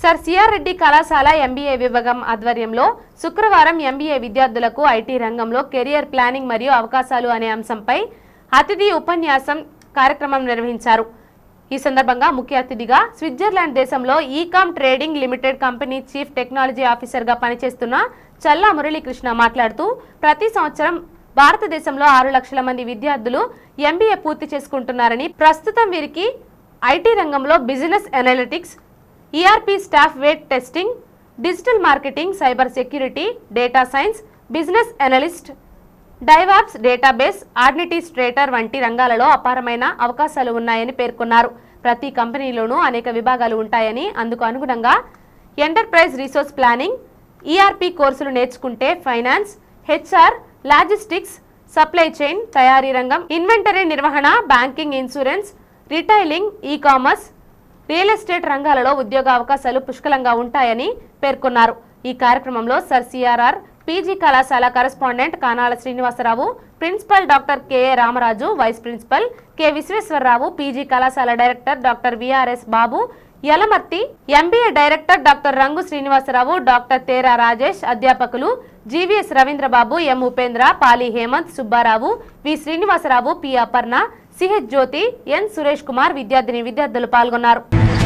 Sir CR Reddy కళాశాల MBA విభాగం ఆధ్వర్యంలో శుక్రవారం ఎంబీఏ విద్యార్థులకు ఐటీ రంగంలో కెరియర్ ప్లానింగ్ మరియు అవకాశాలు అనే అంశంపై అతిథి ఉపన్యాసం కార్యక్రమం నిర్వహించారు. ఈ సందర్భంగా ముఖ్య అతిథిగా స్విట్జర్లాండ్ దేశంలో ecom trading limited company chief technology ఆఫీసర్గా పనిచేస్తున్న చల్లా మురళీకృష్ణ మాట్లాడుతూ ప్రతి సంవత్సరం భారతదేశంలో ఆరు లక్షల మంది విద్యార్థులు ఎంబీఏ పూర్తి చేసుకుంటున్నారని ప్రస్తుతం వీరికి ఐటీ రంగంలో business analytics ERP software testing digital marketing cyber security data science business analyst DevOps database administrator వంటి రంగాలలో అపారమైన అవకాశాలు ఉన్నాయని పేర్కొన్నారు. ప్రతి కంపెనీలోనూ అనేక విభాగాలు ఉంటాయని అందుకు అనుగుణంగా ఎంటర్ప్రైజ్ రీసోర్స్ ప్లానింగ్ ఈఆర్పి కోర్సులు నేర్చుకుంటే finance HR logistics supply chain తయారీ రంగం ఇన్వెంటరీ నిర్వహణ banking insurance retailing e commerce real estate రంగాలలో ఉద్యోగ అవకాశాలు పుష్కలంగా ఉంటాయని పేర్కొన్నారు. ఈ కార్యక్రమంలో సర్ సిఆర్ఆర్ పీజీ కళాశాల correspondent Kanala Srinivasarao principal doctor KA Ramaraju vice principal K Visweswararao PG కళాశాల director doctor VRS Babu Yalamarthi MBA director doctor Rangu Srinivasarao doctor Tera Rajesh అధ్యాపకులు GVS Ravindrababu M Upendra Pali Hemanth Subbarao V Srinivasarao P Aparna CH Jyothi N Suresh Kumar విద్యార్థిని విద్యార్థులు పాల్గొన్నారు